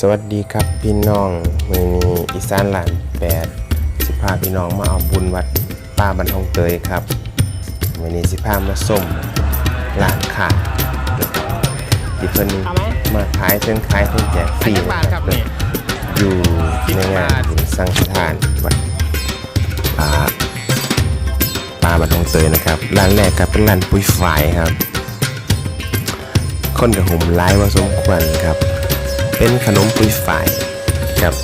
สวัสดีครับพี่น้องมือนี้อีสานหลานแปดสิพาพี่น้องมาเอาบุญวัดป้าบันทองเตยครับมือนี้สิพามาส้มหลานขาดที่เพิ่นเอาไหมมาขายเพิ่นขายเพิ่นแจกฟรีอันนี้บาทครับเนี่ยอยู่ในงานบุญสังฆทานวัดอ่าป้าบันทองเตยนะครับร้านแรกครับเป็นร้านปุ้ยฝ่ายครับ คนกับหุ่มร้ายว่าสมควรครับ เป็นขนมปุยฝ่ายกับ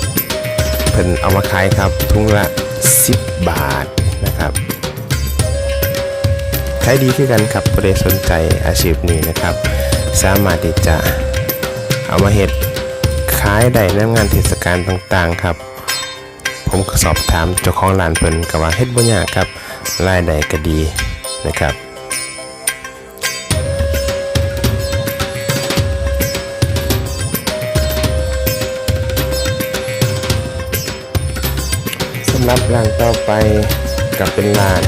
เพิ่นเอามาขายครับทุงละ 10 บาทนะครับขายดีขึ้นกันครับประเดสนใจอาชีพนี้นะครับ สามารถที่จะเอามาเฮ็ดขายได้ในงานเทศกาลต่างๆครับ ผมก็สอบถามเจ้าของร้านเพิ่นก็ว่าเฮ็ดบ่ยากครับรายได้ก็ดีนะครับำหรับร้านต่อไปกับเป็นร้าน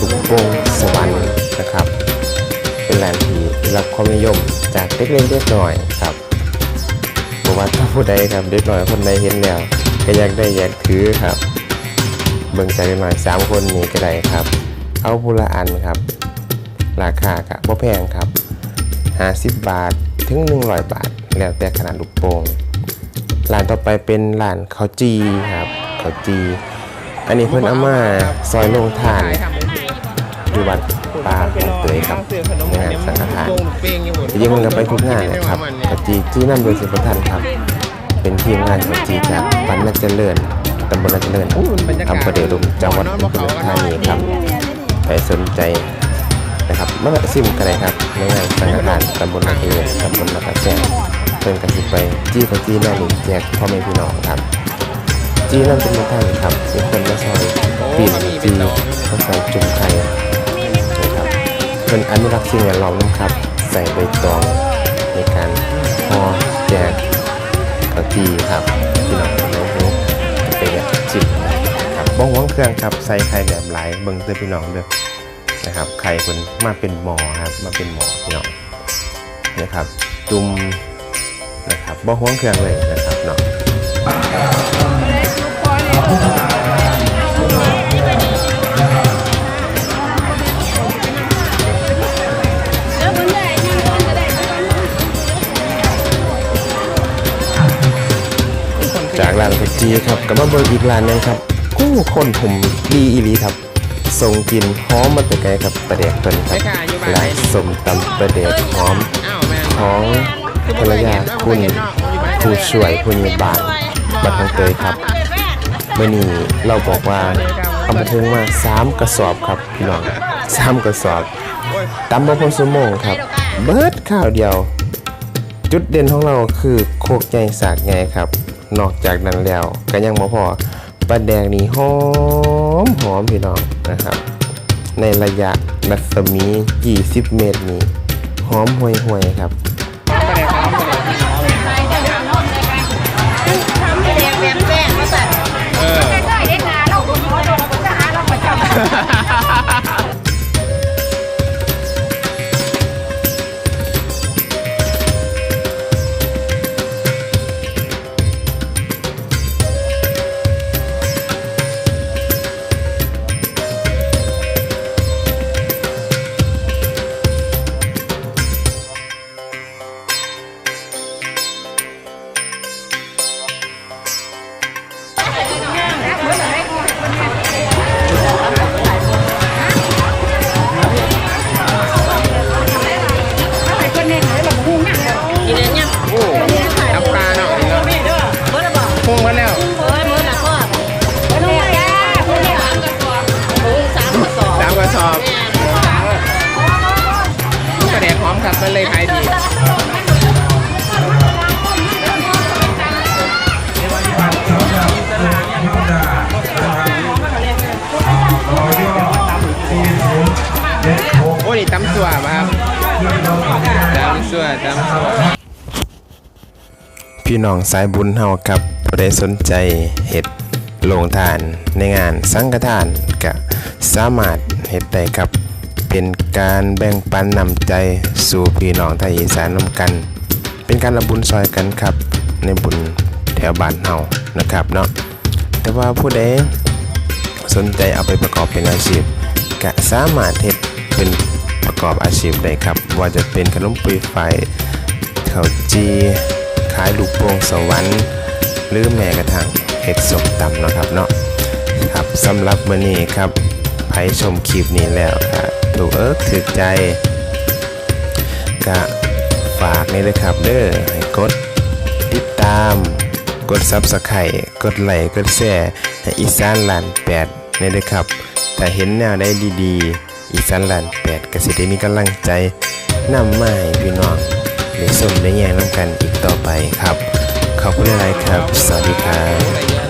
ลูกโป่งสวรรค์นะครับ เป็นร้านที่ได้รับความนิยมจากเด็กเล็กเด็กน้อยครับบอกว่าถ้าผู้ใดครับเด็กหน้อยคนใดเห็นแล้วก็อยากได้อยากถือครับ เบิ่งใจเด็กน้อยสามคนนี้ก็ได้ครับ เอาผู้ละอันครับ ราคาก็บ่แพงครับ50บาทถึง100บาท แล้วแต่ขนาดลูกโป่งร้านต่อไปเป็นร้านข้าวจีครับ ข้าวจีอันนี้เพิ่นเอามาซอยลงทานอยู่วัดป่าของเตยครับงานสังฆทานจริงมันก็ไปทุกงานนะครับข้าวจีจีนำโดยสุภทันครับ เป็นทีมงานข้าวจีจากบ้านนาเจริญตำบลนาเจริญอำเภอเดชอุดมจังหวัดอุบลราชธานีครับใครสนใจนะครับมาแบบซิมกันเลยครับในงานสังฆทานตำบลนาเจริญตำบลนาตาแซงเพิ่นกันสิไปจี้เขาจี้แม่หลิงแจกพ่อแม่พี่น้องครับ จีนั่นเป็นมาท่านครับเป็นคนมาซอยปีนจีมาซอยจุ่มไข่นะครับเพิ่นอนุรักษ์สิ่งแวดล้อมนะครับ ใส่ใบตองในการห่อแจกเขาจี้ครับพี่น้องน้องหูไปแวะจิบครับบ้องหวงเครื่องครับใส่ไข่แบบหลายเบิ่งเด้อพี่น้องเด้อนะครับไข่เพิ่นมาเป็นหมอครับมาเป็นหมอพี่น้องนะครับจุ่มนะครับบ่ห่วงเครื่องเลยนะครับเนาะากร้านกจีครับกับมาเบิร์อีกร้านหนึงครับกู้คนผมดีอีหลีครับส่งกลินหอมมาแต่ไกลครับประเดกเพิ่นครับร้านสมตำประเดกหอมอ้าวแม่งของภรรยาคุณผู้ช่วยผู้ใหญ่บ้านบัดทองเตยครับเมื่อนี้เราบอกว่าเอามาถึงมาสามกระสอบครับพี่น้องสามกระสอบตำมาพอสมงครับ เบิดข้าวเดียว จุดเด่นของเราคือโคกใหญ่สากใหญ่ครับ นอกจากนั้นแล้วก็ยังบ่พอปลาแดงนี่หอมหอมพี่น้องนะครับ ในระยะรัศมี 20 เมตรนี้หอมห่วยๆครับ มครับมันเลยขายดีโอ้นี่ตำสัวป่ะครับตำสัวตำสัวพี่น้องสายบุญเฮาครับบ่ได้สนใจเฮ็ดโรงทานในงานสังฆทานก็สามารถเฮ็ดได้ครับ เป็นการแบ่งปันนำใจสู่พี่น้องไทยอีสานร่วมกัน เป็นการระบุญซอยกันครับ ในบุญแถวบ้านเฮานะครับเนาะแต่ว่าผู้ใดสนใจเอาไปประกอบเป็นอาชีพก็สามารถเฮ็ดเป็นประกอบอาชีพได้ครับ ว่าจะเป็นขนมปุยไฟข้าวจีขายลูกโป่งสวรรค์ หรือแม้กระทั่งเฮ็ดสมตำนาะครับเนาะครับสำหรับมื้อนี้ครับไผชมคลิปนี้แล้วก็ ถูกเอิกถูกใจก็ฝากนี่เลยครับเด้อให้กดติดตาม กด Subscribe กดไลค์กดแชร์ให้อีสานลานแปดนี่เลยครับถ้าเห็นแนวได้ดีๆ อีสานลานแปดก็สิได้มีกำลังใจนำมาให้พี่น้องได้ชมได้แย่งน้ำกันอีกต่อไปครับ ขอบคุณหลายครับ สวัสดีครับ